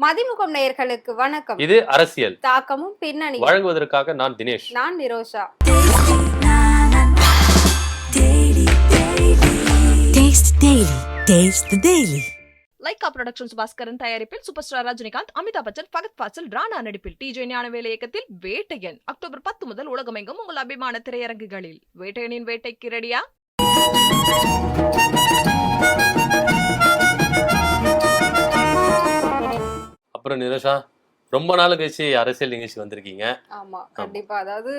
மதிமுகம் நேயர்களுக்கு வணக்கம். இது அரசியல். தாக்கமும் பின்னணி வழங்குவதற்காக நான் தினேஷ். நான் Nirosha. Taste Daily. Taste the Daily. Lyca productions Baskaran தயாரிப்பில் சூப்பர் ஸ்டார் ரஜினிகாந்த் அமிதாப் பச்சன் ஃபகத் ஃபாசில் ராணா நடிப்பில் டிஜே ஞானவேல் இயக்கத்தில் வேட்டையன். அக்டோபர் பத்து முதல் உலகமெங்கும் உங்கள் அபிமான திரையரங்குகளில். வேட்டையனின் வேட்டைக்கு ரெடியா அப்புறம் நிரோஷா ரொம்ப நாள் கழிச்சு அரசியல் நிகழ்ச்சி வந்திருக்கீங்க. ஆமா கண்டிப்பா. அதாவது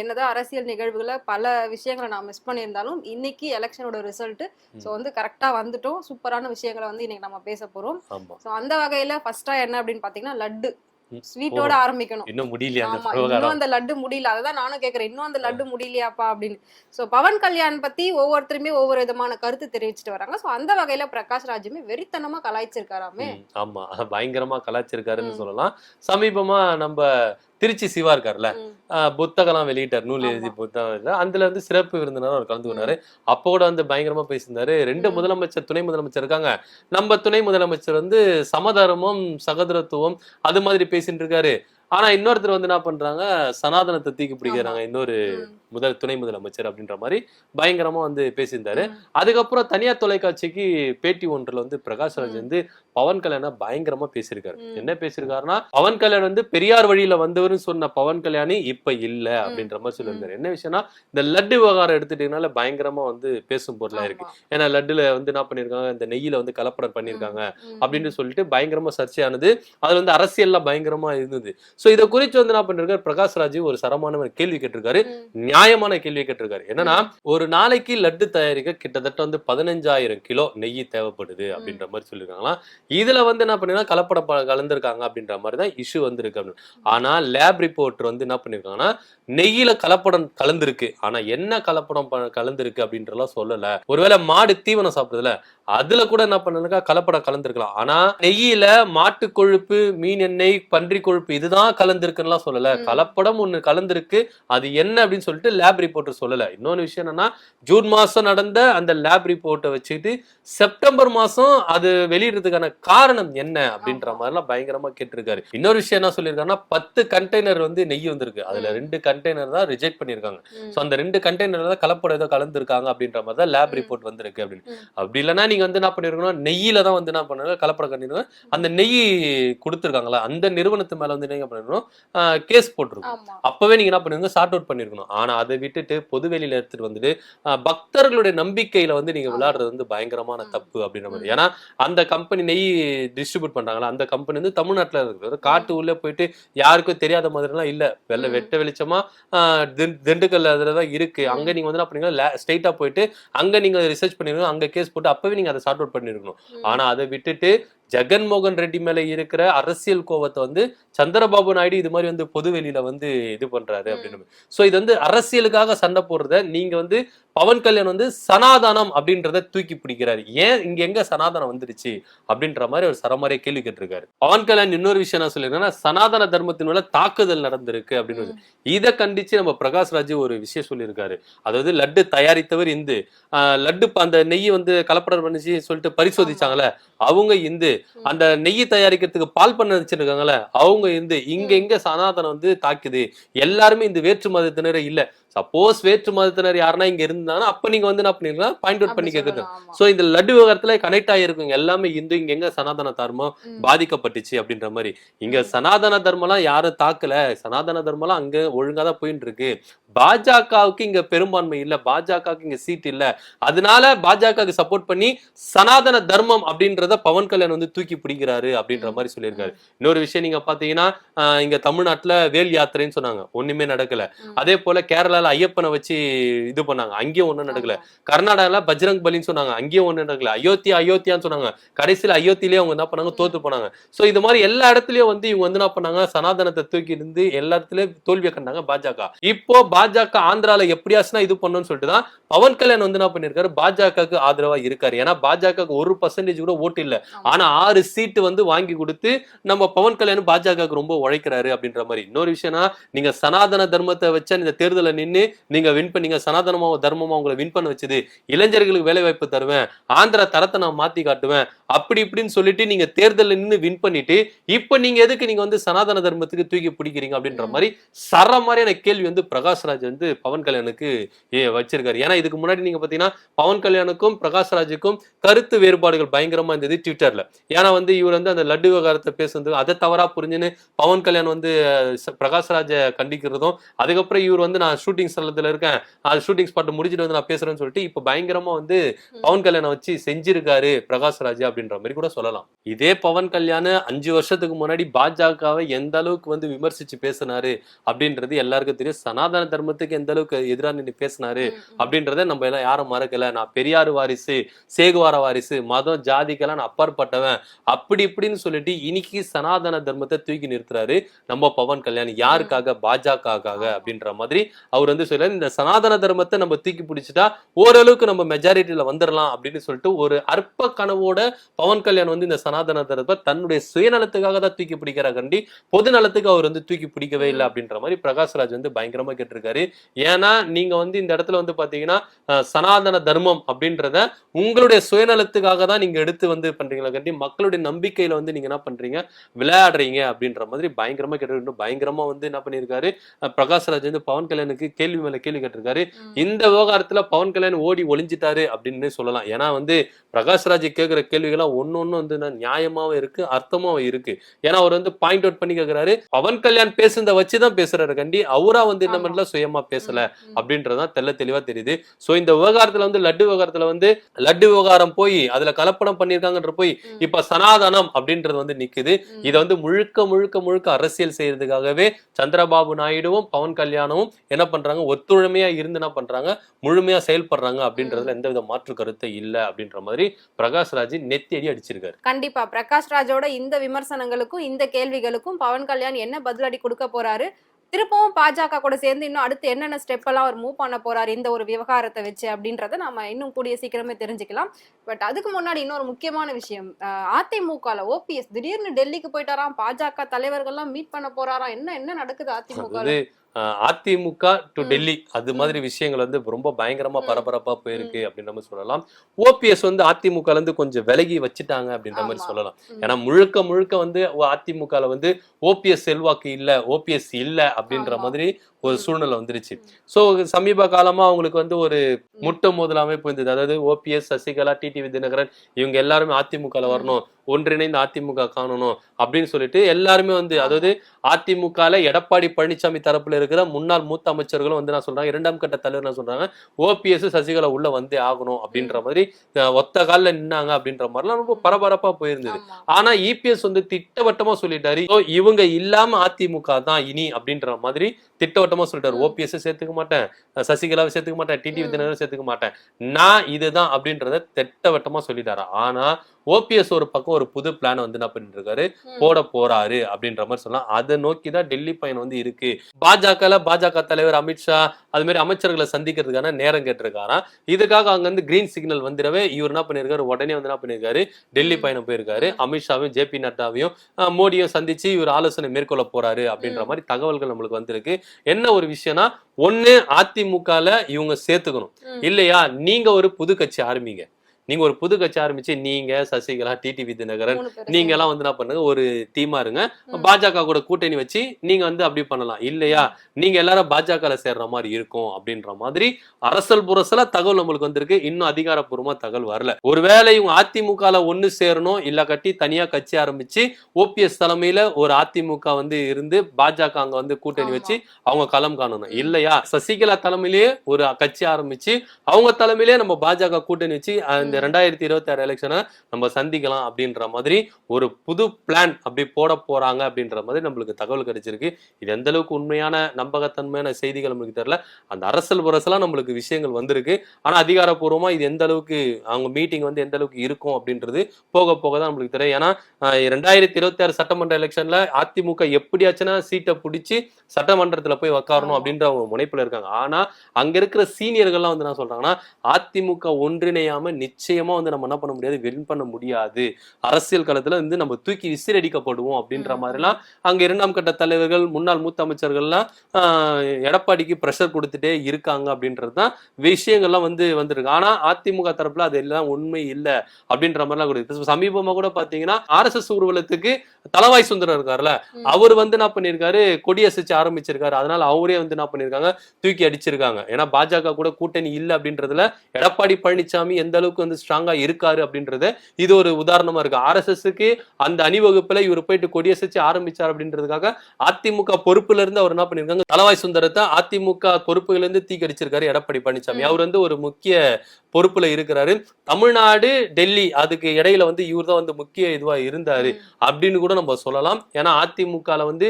என்னதான் அரசியல் நிகழ்வுகளை பல விஷயங்களை நான் மிஸ் பண்ணியிருந்தாலும் இன்னைக்கு எலெக்ஷனோட ரிசல்ட் ஸோ வந்து கரெக்டா வந்துட்டோம். சூப்பரான விஷயங்களை வந்து இன்னைக்கு நம்ம பேச போறோம். ஸோ அந்த வகையில ஃபர்ஸ்டா என்ன அப்படின்னு பாத்தீங்கன்னா லட்டு. ஸ்வீட்டோட. ஆரம்பிக்கணும். இன்னும் முடியலையா இன்னும் அந்த லட்டு முடியல. அததான் நானும் கேக்குறேன். இன்னும் அந்த லட்டு முடியலையாப்பா அப்படின்னு. சோ பவன் கல்யாண் பத்தி ஒவ்வொருத்தருமே ஒவ்வொரு விதமான கருத்து தெரிவிச்சுட்டு வராங்க. சோ அந்த வகையில பிரகாஷ் ராஜுமே வெறித்தனமா கலாய்ச்சிருக்காராமே. ஆமா. பயங்கரமா கலாச்சிருக்காருன்னு சொல்லலாம். சமீபமா நம்ம திருச்சி சிவா இருக்கார்ல புத்தகம்லாம் வெளியிட்டார் நூல். எழுதி புத்தகம். அதுல வந்து சிறப்பு விருந்தினர் அவர் கலந்து கொண்டாரு அப்போ கூட வந்து பயங்கரமா பேசியிருந்தாரு. ரெண்டு. முதலமைச்சர் துணை முதலமைச்சர் இருக்காங்க. நம்ம துணை முதலமைச்சர் வந்து சமதர்மம் சகோதரத்துவம் அது மாதிரி பேசிட்டு இருக்காரு. ஆனா இன்னொருத்தர் வந்து என்ன பண்றாங்க? சனாதனத்தை தூக்கி பிடிக்கிறாங்க. இன்னொரு. முதல் துணை முதலமைச்சர் அப்படின்ற மாதிரி பயங்கரமா வந்து பேசியிருந்தாரு. அதுக்கப்புறம் தனியார் தொலைக்காட்சிக்கு பேட்டி ஒன்றுல வந்து பிரகாஷ் ராஜ். வந்து பவன் கல்யாண பயங்கரமா பேசியிருக்காரு. என்ன பேசியிருக்காருன்னா பவன் கல்யாண் வந்து பெரியார் வழியில வந்தவர்னு சொன்ன பவன் கல்யாணி இப்ப இல்ல. அப்படின்ற மாதிரி சொல்லியிருக்காரு என்ன விஷயம்னா இந்த லட்டு விவகாரம் எடுத்துட்டீங்கனால பயங்கரமா வந்து பேசும் பொருளா இருக்கு. ஏன்னா லட்டுல வந்து என்ன பண்ணிருக்காங்க இந்த நெய்யில வந்து கலப்படம் பண்ணிருக்காங்க. அப்படின்னு சொல்லிட்டு பயங்கரமா சர்ச்சையானது அது வந்து அரசியல்லாம் பயங்கரமா இருந்தது சோ இதை குறித்து வந்து என்ன பண்ணிருக்காரு பிரகாஷ் ராஜ் ஒரு சரமான கேள்வி கேட்டிருக்காரு. நியாயமான கேள்வி கேட்டிருக்காரு. என்னன்னா ஒரு நாளைக்கு லட்டு தயாரிக்க கிட்டத்தட்ட வந்து பதினஞ்சாயிரம் கிலோ நெய் தேவைப்படுது அப்படின்ற மாதிரி சொல்லியிருக்காங்களாம் இதுல வந்து என்ன பண்ணிருக்காங்க கலப்படம் கலந்திருக்காங்க அப்படின்ற மாதிரி தான் இஷ்யூ வந்திருக்கு அப்படின்னு. ஆனா லேப் ரிப்போர்ட் வந்து என்ன பண்ணிருக்காங்கன்னா நெய்யில கலப்படம் கலந்திருக்கு. ஆனா என்ன கலப்படம் கலந்திருக்கு அப்படின்றலாம் சொல்லல. ஒருவேளை மாடு தீவனம் சாப்பிடுதுல அதுல கூட என்ன பண்ணிருக்கா கலப்படம் கலந்திருக்கலாம். ஆனா நெய்யில மாட்டு கொழுப்பு மீன் எண்ணெய் பன்றி கொழுப்பு இதுதான் கலந்திருக்குன்னுலாம் சொல்லல. கலப்படம் ஒண்ணு கலந்திருக்கு அது என்ன அப்படின்னு சொல்லிட்டு லேப் ரிப்போர்ட்டர் சொல்லல இன்னொன்னு விஷயம் என்னன்னா ஜூன் மாசம் நடந்த அந்த லேப் ரிப்போர்ட்டை வச்சுக்கிட்டு செப்டம்பர் மாசம் அது வெளியிடுறதுக்கான காரணம் என்ன அப்படின்ற. மாதிரிலாம் பயங்கரமா கேட்டிருக்காரு இன்னொரு விஷயம் என்ன சொல்லியிருக்காருன்னா பத்து கண்டெய்னர் வந்து நெய் வந்திருக்கு அதுல. ரெண்டு கண்டெய்னர் தான் ரிஜெக்ட் பண்ணிருக்காங்க ம். சோ அந்த ரெண்டு கண்டெய்னர் தான் கலப்படம் ஏதோ கலந்துருக்காங்க அப்படின்ற மாதிரி தான் லேப். ரிப்போர்ட் வந்திருக்கு அப்படின்னு. அப்படி இல்லைன்னா நீங்க வந்து என்ன பண்ணிருக்கணும் நெய்யில தான் வந்து என்ன பண்ணுங்க கலப்படம் கண்டிருக்கணும் அந்த நெய் கொடுத்துருக்காங்களா அந்த நிறுவனத்து மேல வந்து நீங்க பண்ணிருக்கணும் கேஸ் போட்டிருக்கணும் ஆமா அப்பவே நீங்க என்ன பண்ணிருங்க சார்ட் அவுட் பண்ணிருக்கணும் ஆனா அதை விட்டுட்டு பொது வெளியில எடுத்துட்டு வந்துட்டு பக்தர்களுடைய நம்பிக்கையில வந்து நீங்க ஆமா. விளையாடுறது வந்து பயங்கரமான. தப்பு அப்படின்ற மாதிரி. ஏன்னா அந்த கம்பெனி நெய் டிஸ்ட்ரிபியூட் பண்றாங்களா அந்த கம்பெனி வந்து தமிழ்நாட்டுல இருக்குது காட்டு உள்ள போயிட்டு யாருக்கும் தெரியாத மாதிரிலாம் இல்ல வெள்ள. வெட்ட வெளிச்சமா ஆஹ், திண்- திண்டுக்கல் அதுலதான் இருக்கு அங்க நீங்க வந்து என்ன பண்ணீங்க ஸ்ட்ரைட்டா போயிட்டு அங்க நீங்க ரிசர்ச் பண்ணிருக்கணும் அங்க கேஸ் போட்டு அப்பவே நீங்க அதை சார்ட் அவுட் பண்ணிருக்கணும் ம். ஆனா அதை விட்டுட்டு ஜெகன்மோகன் ரெட்டி மேல இருக்கிற அரசியல் கோவத்தை வந்து சந்திரபாபு நாயுடு இது மாதிரி வந்து பொது வெளியில வந்து இது பண்றாரு. அப்படின்னு சோ இது வந்து அரசியலுக்காக சண்டை போடுறத நீங்க வந்து பவன் கல்யாண் வந்து சனாதனம் அப்படின்றத தூக்கி பிடிக்கிறாரு. ஏன் இங்க எங்க சனாதனம் வந்துருச்சு அப்படின்ற மாதிரி ஒரு சரமாரியா கேள்வி கேட்டிருக்காரு. பவன் கல்யாண் இன்னொரு விஷயம் என்ன சொல்லியிருக்காங்கன்னா சனாதன தர்மத்தின் மேல தாக்குதல் நடந்திருக்கு அப்படின்னு. இதை கண்டிச்சு நம்ம பிரகாஷ் ராஜ் ஒரு விஷயம் சொல்லியிருக்காரு. அதாவது லட்டு தயாரித்தவர் இந்து. லட்டு அந்த நெய் வந்து கலப்படம் பண்ணிச்சு சொல்லிட்டு பரிசோதிச்சாங்கல்ல அவங்க இந்து. அந்த நெய் தயாரிக்கிறதுக்கு பால் பண்ண வச்சிருக்காங்கல்ல அவங்க இந்து. இங்க. எங்க சனாதனம் வந்து தாக்குது? எல்லாருமே இந்த வேற்று மதத்தினரே இல்ல. சப்போஸ் வேற்று மதத்தினர் யாருன்னா இங்க இருந்தாங்கன்னா அப்ப நீங்க வந்து என்ன பண்ணிருக்கலாம் பாயிண்ட் அவுட் பண்ணி கேக்குது. சோ இந்த லட்டு விவகாரத்துல கனெக்ட் ஆகிருக்குங்க எல்லாமே இந்து இங்க எங்க சனாதன தர்மம். பாதிக்கப்பட்டுச்சு அப்படின்ற மாதிரி. இங்க. சனாதன தர்மம்லாம் யாரும் தாக்கல. சனாதன தர்மம்லாம் அங்க ஒழுங்கா தான் போயிட்டு இருக்கு பாஜகவுக்கு இங்க பெரும்பான்மை இல்ல. பாஜகவுக்கு இங்க சீட் இல்ல. அதனால பாஜகவுக்கு சப்போர்ட் பண்ணி சனாதன தர்மம் அப்படின்றத பவன் கல்யாண் வந்து தூக்கி பிடிக்கிறாரு அப்படின்ற. மாதிரி சொல்லியிருக்காரு. இன்னொரு விஷயம் நீங்க பாத்தீங்கன்னா இங்க தமிழ்நாட்டுல வேல் யாத்திரைன்னு சொன்னாங்க. ஒண்ணுமே நடக்கல. அதே போல கேரளால ஐயப்பனை வச்சு இது பண்ணாங்க. அங்கேயும் ஒண்ணும் நடக்கல. கர்நாடகால பஜ்ரங் பலின்னு சொன்னாங்க. அங்கேயும் ஒண்ணு நடக்கல. அயோத்தியா அயோத்தியான்னு சொன்னாங்க. கடைசியில அயோத்தியிலே அவங்க என்ன பண்ணாங்க? தோத்து போனாங்க. சோ இது மாதிரி எல்லா இடத்துலயும் வந்து இவங்க வந்து என்ன பண்ணாங்க? சனாதனத்தை தூக்கி இருந்து எல்லா இடத்துலயும் தோல்வியை கண்டாங்க பாஜக. இப்போ பாஜக ஆந்திரால எப்படியாச்சுனா இது பண்ணணும்னு சொல்லிட்டு தான் பவன் கல்யாண் வந்து என்ன பண்ணிருக்காரு? பாஜகவுக்கு ஆதரவா இருக்காரு. ஏன்னா பாஜகவுக்கு ஒரு பர்சன்டேஜ் கூட ஓட்டு இல்ல. ஆனா ஆறு சீட்டு வந்து வாங்கி கொடுத்து நம்ம பவன் கல்யாண் பாஜகவுக்கு ரொம்ப உழைக்கிறாரு அப்படின்ற மாதிரி. இன்னொரு விஷயம்னா நீங்க சனாதன தர்மத்தை வச்ச இந்த தேர்தலை நின்னு நின்று நீங்க வின் பண்ணீங்க. சனாதனமா தர்மமா உங்களை வின் பண்ண வச்சது. இளைஞர்களுக்கு வேலை வாய்ப்பு தருவேன். ஆந்திரா தரத்தை நான் மாத்தி காட்டுவேன். அப்படி இப்படின்னு சொல்லிட்டு நீங்க தேர்தலில் நின்னு வின் பண்ணிட்டு இப்ப நீங்க எதுக்கு நீங்க வந்து சனாதன தர்மத்துக்கு தூக்கி பிடிக்கிறீங்க அப்படின்ற மாதிரி சர மாதிரியான கேள்வி வந்து பிரகாஷ்ராஜ் வந்து பவன் கல்யாணுக்கு ஏ- வச்சிருக்காரு. ஏன்னா இதுக்கு முன்னாடி நீங்க பாத்தீங்கன்னா பவன் கல்யாணுக்கும் பிரகாஷ்ராஜுக்கும் கருத்து வேறுபாடுகள் பயங்கரமா இருந்தது ட்விட்டர்ல ஏன்னா வந்து இவர் வந்து அந்த லட்டு விவகாரத்தை பேசுறது அதை தவறா புரிஞ்சுன்னு பவன் கல்யாண் வந்து அஹ், பிரகாஷ்ராஜை கண்டிக்கிறதும் அதுக்கப்புறம் இவர் வந்து நான் ஷூட்டிங் ஸ்தலத்துல இருக்கேன். அது ஷூட்டிங் ஸ்பாட் முடிச்சுட்டு வந்து நான் பேசுறேன்னு சொல்லிட்டு இப்ப பயங்கரமா வந்து பவன் கல்யாணம் வச்சு செஞ்சிருக்காரு பிரகாஷ்ராஜ் அப்படின்ற மாதிரி கூட சொல்லலாம். இதே பவன் கல்யாண் அஞ்சு வருஷத்துக்கு முன்னாடி பாஜகவை எந்த அளவுக்கு வந்து விமர்சிச்சு பேசினாரு அப்படின்றது எல்லாருக்கும் தெரியும். சனாதன தர்மத்துக்கு எந்த அளவுக்கு எதிராக நின்று பேசினாரு அப்படின்றத நம்ம எல்லாம் யாரும் மறக்கல. நான் பெரியார் வாரிசு சேகுவார வாரிசு மதம் ஜாதிக்கெல்லாம் நான் அப்பாற்பட்டவன். அப்படி இப்படின்னு சொல்லிட்டு இன்னைக்கு சனாதன தர்மத்தை தூக்கி நிறுத்துறாரு நம்ம பவன் கல்யாண். யாருக்காக? பாஜகக்காக அப்படின்ற மாதிரி அவர் வந்து சொல்ல இந்த சனாதன தர்மத்தை நம்ம தூக்கி பிடிச்சிட்டா ஓரளவுக்கு நம்ம மெஜாரிட்டியில வந்துடலாம் அப்படின்னு சொல்லிட்டு ஒரு அற்ப கனவோட பவன் கல்யாண் வந்து இந்த சனாதன தர்மத்தை தன்னுடைய சுயநலத்துக்காக தான் தூக்கி பிடிக்கிறார் கண்டி பொது நலத்துக்கு அவர் வந்து தூக்கி பிடிக்கவே இல்லை அப்படின்ற மாதிரி பிரகாஷ்ராஜ் வந்து பயங்கரமா கேட்டிருக்காரு. ஏன்னா நீங்க வந்து இந்த இடத்துல வந்து பாத்தீங்கன்னா சனாதன தர்மம் அப்படின்றத உங்களுடைய சுயநலத்துக்காக தான் நீங்க எடுத்து வந்து பண்றீங்களா கண்டி மக்களுடைய நம்பிக்கையில வந்து நீங்க என்ன பண்றீங்க? விளையாடுறீங்க அப்படின்ற மாதிரி பயங்கரமா கேட்டு பயங்கரமா வந்து என்ன பண்ணியிருக்காரு? பிரகாஷ்ராஜ் வந்து பவன் கல்யாணுக்கு கேள்வி மேல கேள்வி கேட்டிருக்காரு. இந்த விவகாரத்துல பவன் கல்யாண் ஓடி ஒளிஞ்சிட்டாரு அப்படின்னு சொல்லலாம். ஏன்னா வந்து பிரகாஷ்ராஜ் கேட்கிற கேள்விகள்லாம் ஒன்னு ஒண்ணு வந்து நியாயமாவும் இருக்கு அர்த்தமாவும் இருக்கு. ஏன்னா அவர் வந்து பாயிண்ட் அவுட் பண்ணி கேக்குறாரு. பவன் கல்யாண் பேசுனத வச்சுதான் பேசுறாரு கண்டி. அவரா வந்து என்ன. பண்ணல சுயமா பேசல அப்படின்றதுதான் தெள்ள தெளிவா தெரியுது. சோ இந்த விவகாரத்துல வந்து லட்டு விவகாரத்துல வந்து லட்டு விவகாரம் போய் அதுல கலப்படம் பண்ணிருக்காங்கன்ற போய். இப்ப சனாதனம் அப்படின்றது வந்து நிக்குது. இதை வந்து முழுக்க முழுக்க முழுக்க அரசியல் செய்யறதுக்காகவே சந்திரபாபு நாயுடுவும் பவன் கல்யாணமும் என்ன பண்றாங்க ஒத்துழைமையா இருந்து என்ன பண்றாங்க முழுமையா செயல்படுறாங்க அப்படின்றதுல எந்த வித மாற்று கருத்தை இல்ல அப்படின்ற மாதிரி பிரகாஷ் ராஜ் நெத்தி அடி அடிச்சிருக்காரு. கண்டிப்பா. பிரகாஷ் ராஜோட இந்த விமர்சனங்களுக்கும் இந்த கேள்விகளுக்கும் பவன் கல்யாண் என்ன பதிலடி கொடுக்க போறாரு? திருப்பவும் பாஜக கூட சேர்ந்து இன்னும் அடுத்து என்னென்ன ஸ்டெப் எல்லாம் அவர் மூவ் பண்ண போறாரு இந்த ஒரு விவகாரத்தை வச்சு அப்படின்றத நம்ம இன்னும் கூடிய சீக்கிரமே தெரிஞ்சுக்கலாம். பட் அதுக்கு முன்னாடி இன்னொரு முக்கியமான விஷயம் அதிமுகல ஓபிஎஸ் திடீர்னு டெல்லிக்கு போயிட்டாராம் பாஜக தலைவர்கள்லாம் மீட் பண்ண போறாராம் என்ன என்ன நடக்குது அதிமுக அதிமுக டு. டெல்லி அது மாதிரி விஷயங்கள் வந்து ரொம்ப பயங்கரமா. பரபரப்பா போயிருக்கு அப்படின்ற மாதிரி சொல்லலாம் ஓபிஎஸ் வந்து அதிமுக இருந்து கொஞ்சம் விலகி வச்சுட்டாங்க அப்படின்ற மாதிரி. சொல்லலாம். ஏன்னா முழுக்க முழுக்க வந்து அதிமுக வந்து ஓபிஎஸ் செல்வாக்கு இல்ல ஓபிஎஸ் இல்ல அப்படின்ற. மாதிரி ஒரு. சூழ்நிலை வந்துருச்சு. சோ சமீப காலமா அவங்களுக்கு வந்து ஒரு முட்டை மோதல் அமைப்பு இருந்தது அதாவது ஓபிஎஸ் சசிகலா டிடிவி தினகரன் இவங்க எல்லாருமே அதிமுக ல ம். வரணும் ஒன்றிணைந்து அதிமுக காணணும் அப்படின்னு சொல்லிட்டு எல்லாருமே வந்து அதாவது அதிமுகல எடப்பாடி பழனிசாமி தரப்புல இருக்கிற முன்னாள் மூத்த அமைச்சர்களும் வந்து நான் சொல்றாங்க இரண்டாம் கட்ட தலைவர் நான் சொல்றாங்க ஓபிஎஸ் சசிகலா உள்ள வந்தே ஆகணும் அப்படின்ற மாதிரி ஒத்த கால்ல நின்னாங்க அப்படின்ற மாதிரிலாம் ரொம்ப பரபரப்பா போயிருந்தது. ஆனா இபிஎஸ் வந்து திட்டவட்டமா சொல்லிட்டாரு "ஓ, இவங்க இல்லாம அதிமுக தான் இனி அப்படின்ற மாதிரி திட்டவட்டமா சொல்லிட்டாரு. ம். ஓபிஎஸ் சேர்த்துக்க மாட்டேன். சசிகலாவை சேர்த்துக்க மாட்டேன். டிடிவி ம். தினகரன் சேர்த்துக்க மாட்டேன். நான் இதுதான் அப்படின்றத திட்டவட்டமா சொல்லிட்டாரு. ஆனா ஓபிஎஸ் ஒரு பக்கம் ஒரு புது பிளான் வந்து என்ன பண்ணிட்டு இருக்காரு. போட போறாரு அப்படின்ற மாதிரி சொல்லலாம். அதை நோக்கி தான் டெல்லி பயணம் வந்து இருக்கு. பாஜகல பாஜக தலைவர் அமித்ஷா அது மாதிரி அமைச்சர்களை சந்திக்கிறதுக்கான நேரம் கேட்டிருக்காராம். இதுக்காக அங்க இருந்து கிரீன் சிக்னல் வந்துடவே இவர் என்ன பண்ணிருக்காரு? உடனே வந்து என்ன பண்ணிருக்காரு? டெல்லி. பயணம் போயிருக்காரு. அமித்ஷாவையும் ஜே பி நட்டாவையும் மோடியும் சந்திச்சு இவர் ஆலோசனை மேற்கொள்ள போறாரு அப்படின்ற. மாதிரி தகவல்கள் நம்மளுக்கு வந்திருக்கு. என்ன ஒரு விஷயம்னா ஒண்ணு அதிமுகல இவங்க சேர்த்துக்கணும். இல்லையா? நீங்க ஒரு புது கட்சி ஆரம்பிங்க. நீங்க ஒரு புது கட்சி ஆரம்பிச்சு நீங்க சசிகலா டிடிவி தினகரன் நீங்க எல்லாம் வந்து என்ன பண்ணுங்க? ஒரு டீமா இருங்க. பாஜக கூட கூட்டணி வச்சு நீங்க வந்து அப்படி பண்ணலாம். இல்லையா? நீங்க எல்லாரும் பாஜக சேர்ற மாதிரி இருக்கும் அப்படின்ற மாதிரி அரசல் புரசலா தகவல் நம்மளுக்கு வந்திருக்கு. இன்னும் அதிகாரப்பூர்வமா தகவல் வரல. ஒருவேளை இவங்க அதிமுகல ஒண்ணு சேரணும் இல்ல கட்டி தனியா கட்சி ஆரம்பிச்சு ஓபிஎஸ் தலைமையில ஒரு அதிமுக வந்து இருந்து பாஜக அங்க வந்து கூட்டணி. வச்சு அவங்க களம் காணணும். இல்லையா? சசிகலா தலைமையிலேயே ஒரு கட்சி ஆரம்பிச்சு அவங்க தலைமையிலேயே நம்ம பாஜக கூட்டணி வச்சு அஹ், இந்த ரெண்டாயிரத்தி இருபத்தி ஆறு எலெக்ஷனை நம்ம சந்திக்கலாம் அப்படின்ற மாதிரி ஒரு புது பிளான் அப்படி போட போறாங்க அப்படின்ற மாதிரி நம்மளுக்கு தகவல் கிடைச்சிருக்கு. இது எந்த அளவுக்கு உண்மையான நம்பகத்தன்மையான செய்திகள் நம்மளுக்கு தெரியல. அந்த அரசல் புரசலாம் நம்மளுக்கு விஷயங்கள் வந்திருக்கு. ஆனா அதிகாரப்பூர்வமா இது எந்த அளவுக்கு அவங்க மீட்டிங் வந்து எந்த அளவுக்கு இருக்கும் அப்படின்றது போக போக தான் நம்மளுக்கு தெரியும். ஏன்னா ரெண்டாயிரத்தி இருபத்தி ஆறு சட்டமன்ற எலெக்ஷன்ல அதிமுக எப்படியாச்சுன்னா சீட்டை பிடிச்சி சட்டமன்றத்துல போய் உட்காரணும் அப்படின்ற அவங்க முனைப்புல இருக்காங்க. ஆனா அங்க இருக்கிற சீனியர்கள்லாம் வந்து என்ன சொல்றாங்கன்னா அதிமுக ஒன்றிணையாம நிச்சயம் நிச்சயமா வந்து நம்ம என்ன பண்ண முடியாது? வின் பண்ண முடியாது. அரசியல் களத்துல வந்து நம்ம தூக்கி விசிறடிக்கப்படுவோம் அப்படின்ற. மாதிரிலாம் அங்க இரண்டாம் கட்ட தலைவர்கள் முன்னாள் மூத்த அமைச்சர்கள்லாம் எடப்பாடிக்கு ப்ரெஷர் கொடுத்துட்டே இருக்காங்க அப்படின்றது தான் விஷயங்கள்லாம் வந்து வந்திருக்கு. ஆனா அதிமுக தரப்புல அது எல்லாம் உண்மை இல்ல அப்படின்ற மாதிரிலாம் கூட இருக்கு. இப்ப சமீபமா கூட பாத்தீங்கன்னா ஆர்எஸ்எஸ் ஊர்வலத்துக்கு தலவாய் சுந்தரம் இருக்காருல்ல. அவர் வந்து என்ன பண்ணிருக்காரு கொடியசைச்சு ஆரம்பிச்சிருக்காரு. அதனால அவரே வந்து என்ன பண்ணிருக்காங்க தூக்கி அடிச்சிருக்காங்க. ஏன்னா பாஜக கூட கூட்டணி இல்ல அப்படின்றதுல எடப்பாடி பழனிசாமி எந்த அளவுக்கு வந்து ஸ்ட்ராங்கா இருக்காரு அப்படின்றது இது ஒரு உதாரணமா இருக்கு. ஆர்எஸ்எஸ்க்கு அந்த அணிவகுப்புல இவர் போயிட்டு கொடியசைச்சு ஆரம்பிச்சார் அப்படின்றதுக்காக அதிமுக பொறுப்புல இருந்து அவர் என்ன பண்ணிருக்காங்க? தலவாய் சுந்தரத்தை அதிமுக பொறுப்புல இருந்து தூக்கி அடிச்சிருக்காரு எடப்பாடி பழனிசாமி. அவர் வந்து ஒரு முக்கிய பொறுப்புல இருக்கிறாரு. தமிழ்நாடு டெல்லி அதுக்கு இடையில வந்து இவர் தான் வந்து முக்கிய இதுவா இருந்தாரு அப்படின்னு கூட நம்ம சொல்லலாம். ஏன்னா அதிமுகல வந்து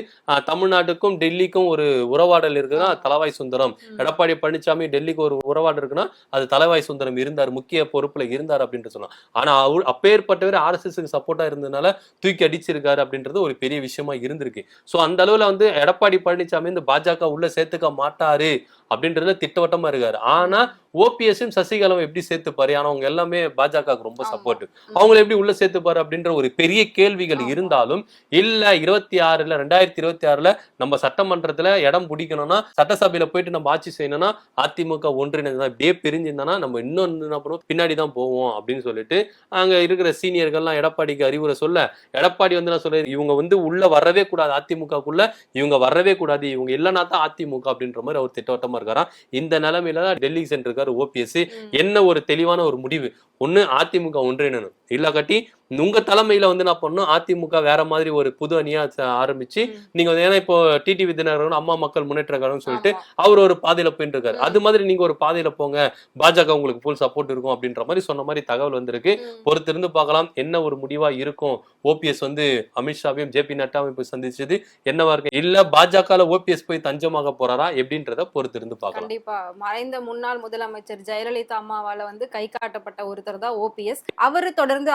தமிழ்நாட்டுக்கும் டெல்லிக்கும் ஒரு உறவாடல் இருக்குன்னா தலவாய் சுந்தரம். எடப்பாடி பழனிசாமி டெல்லிக்கு ஒரு உறவாடல் இருக்குன்னா அது தலவாய் சுந்தரம் இருந்தார் முக்கிய பொறுப்புல இருந்தார் அப்படின்ட்டு சொல்லலாம் ஆனா அவர் அப்பேற்பட்டவர் ஆர்எஸ்எஸ்க்கு சப்போர்ட்டா இருந்ததுனால தூக்கி அடிச்சிருக்காரு அப்படின்றது ஒரு பெரிய விஷயமா இருந்திருக்கு. சோ அந்த அளவுல வந்து எடப்பாடி பழனிசாமி இந்த பாஜக உள்ள சேர்த்துக்க மாட்டாரு அப்படின்றதுல திட்டவட்டமா இருக்காரு. ஆனா ஓபிஎஸ்ஸும் சசிகலாவும் எப்படி சேர்த்துப்பாரு? ஆனா அவங்க எல்லாமே பாஜகவுக்கு ரொம்ப. சப்போர்ட் அவங்களை எப்படி உள்ள சேர்த்துப்பாரு அப்படின்ற ஒரு பெரிய கேள்விகள். இருந்தாலும் இல்ல இருபத்தி ஆறுல ரெண்டாயிரத்தி இருபத்தி ஆறுல நம்ம சட்டமன்றத்துல இடம் பிடிக்கணும்னா சட்டசபையில போயிட்டு நம்ம ஆட்சி செய்யணும்னா அதிமுக ஒன்றிணைந்து இப்படியே பிரிஞ்சிருந்தனா நம்ம இன்னொன்னு என்ன பண்ணுவோம்? பின்னாடி தான் போவோம் அப்படின்னு சொல்லிட்டு அங்க இருக்கிற சீனியர்கள்லாம் எடப்பாடிக்கு அறிவுரை சொல்ல எடப்பாடி வந்து நான் சொல்றேன் இவங்க வந்து உள்ள வரவே கூடாது அதிமுகக்குள்ள இவங்க வரவே கூடாது இவங்க இல்லைனா தான் அதிமுக அப்படின்ற மாதிரி அவர் திட்டவட்டமா இருக்காராம் இந்த நிலைமையில தான் டெல்லி சென்றிருக்காரு ஓபிஎஸ். என்ன ஒரு தெளிவான ஒரு முடிவு? ஒண்ணு அதிமுக ஒன்றிணைணும் இல்ல கட்டி உங்க தலைமையில வந்து என்ன பண்ணணும் அதிமுக வேற மாதிரி ஒரு புது அணியா ஆரம்பிச்சு. நீங்க வந்து ஏன்னா இப்போ டிடி விதிநகரம் அம்மா மக்கள் முன்னேற்ற கழகம்னு சொல்லிட்டு. அவர் ஒரு பாதையில போயிட்டு இருக்காரு. அது மாதிரி நீங்க ஒரு பாதையில போங்க. பாஜக உங்களுக்கு ஃபுல் சப்போர்ட் இருக்கும் அப்படின்ற மாதிரி சொன்ன மாதிரி தகவல் வந்திருக்கு. பொறுத்திருந்து பார்க்கலாம். என்ன ஒரு முடிவா இருக்கும்? ஓபிஎஸ் வந்து அமித்ஷாவையும் ஜேபி நட்டாவையும் போய் சந்திச்சது என்னவா இருக்கு? இல்ல பாஜகல ஓபிஎஸ் போய் தஞ்சமாக போறாரா எப்படின்றத பொறுத்திருந்து பார்க்கலாம். கண்டிப்பா. மறைந்த முன்னாள் முதலமைச்சர் ஜெயலலிதா அம்மாவால வந்து கை காட்டப்பட்ட ஒருத்தர் தான் ஓபிஎஸ். அவரு தொடர்ந்து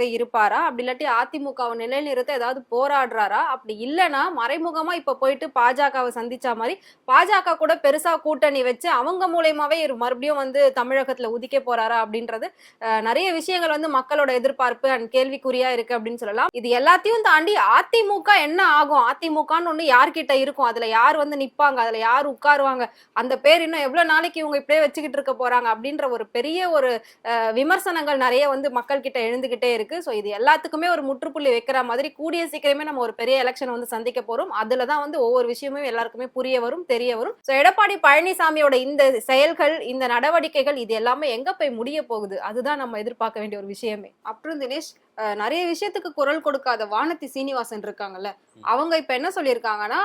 அதிமுகலவே இருப்பாரா? அப்படி இல்லாட்டி அதிமுகவை நிலைநிறுத்த ஏதாவது போராடுறாரா? அப்படி இல்லைன்னா மறைமுகமா இப்ப போயிட்டு பாஜகவை சந்திச்சா மாதிரி பாஜக கூட பெருசா கூட்டணி வச்சு அவங்க மூலியமாவே மறுபடியும் வந்து தமிழகத்துல உதிக்க போறாரா அப்படின்றது நிறைய விஷயங்கள் வந்து மக்களோட எதிர்பார்ப்பு அண்ட் கேள்விக்குறியா இருக்கு அப்படின்னு சொல்லலாம். இது எல்லாத்தையும் தாண்டி அதிமுக என்ன ஆகும்? அதிமுகன்னு ஒண்ணு யார்கிட்ட இருக்கும்? அதுல யார் வந்து நிப்பாங்க? அதுல யார் உட்காருவாங்க? அந்த பேர் இன்னும் எவ்வளவு நாளைக்கு இவங்க இப்படியே வச்சுக்கிட்டு இருக்க போறாங்க? அப்படின்ற ஒரு பெரிய ஒரு விமர்சனங்கள் நிறைய வந்து மக்கள் கிட்ட எழுந்துகிட்டே இருக்கு. ஸோ இது எல்லாத்துக்குமே ஒரு முற்றுப்புள்ளி வைக்கிற மாதிரி கூடிய சீக்கிரமே நம்ம ஒரு பெரிய எலெக்ஷன் வந்து சந்திக்க போறோம். அதுல தான் வந்து ஒவ்வொரு விஷயமும் எல்லாருக்குமே புரிய வரும் தெரிய வரும். சோ எடப்பாடி பழனிசாமியோட இந்த செயல்கள் இந்த நடவடிக்கைகள் இது எல்லாமே எங்க போய் முடிய போகுது? அதுதான் நம்ம எதிர்பார்க்க வேண்டிய ஒரு விஷயமே. அப்புறம் தினேஷ் நிறைய விஷயத்துக்கு குரல் கொடுக்காத வானதி சீனிவாசன் இருக்காங்கல்ல அவங்க இப்ப என்ன சொல்லியிருக்காங்கன்னா